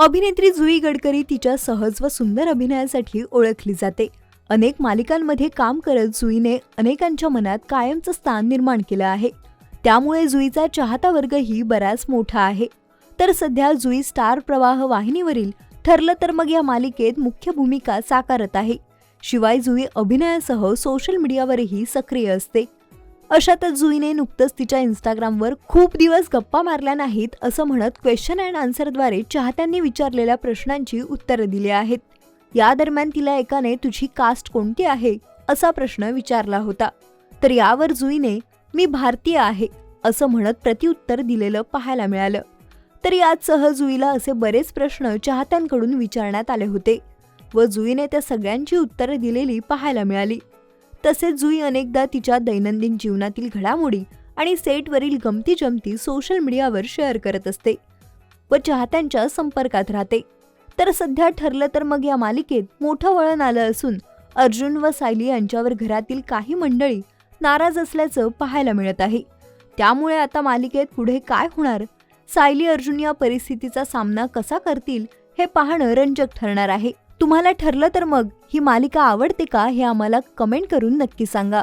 अभिनेत्री जुई गडकरी तिच्या सहज व सुंदर अभिनयासाठी ओळखली जाते. अनेक मालिकांमध्ये काम करत जुईने अनेकांच्या मनात कायमचं स्थान निर्माण केलं आहे. त्यामुळे जुईचा चाहता वर्गही बराच मोठा आहे. तर सध्या जुई स्टार प्रवाह वाहिनीवरील ठरलं तर मग या मालिकेत मुख्य भूमिका साकारत आहे. शिवाय जुई अभिनयासह सोशल मीडियावरही सक्रिय असते. अशातच जुईने नुकतंच तिच्या इंस्टाग्रामवर खूप दिवस गप्पा मारल्या नाहीत असं म्हणत क्वेश्चन अँड आन्सरद्वारे चाहत्यांनी विचारलेल्या प्रश्नांची उत्तरं दिली आहेत. या दरम्यान तिला एकाने तुझी कास्ट कोणती आहे? असा प्रश्न विचारला होता. तर यावर जुईने मी भारतीय आहे असं म्हणत प्रतिउत्तर दिलेलं पाहायला मिळालं. तर याचसह जुईला असे बरेच प्रश्न चाहत्यांकडून विचारण्यात आले होते व जुईने त्या सगळ्यांची उत्तरं दिलेली पाहायला मिळाली. तसेच जुई अनेकदा तिच्या दैनंदिन जीवनातील घडामोडी आणि सेटवरील गमती जमती सोशल मीडियावर शेअर करत असते व चाहत्यांच्या संपर्कात राहते. तर सध्या ठरलं तर मग या मालिकेत मोठं वळण आलं असून अर्जुन व सायली यांच्यावर घरातील काही मंडळी नाराज असल्याचं पाहायला मिळत आहे. त्यामुळे आता मालिकेत पुढे काय होणार? सायली अर्जुन या परिस्थितीचा सामना कसा करतील हे पाहणं रंजक ठरणार आहे. तुम्हाला ठरलं तर मग. ही मालिका आवडते का हे आम्हाला कमेंट करून नक्की सांगा.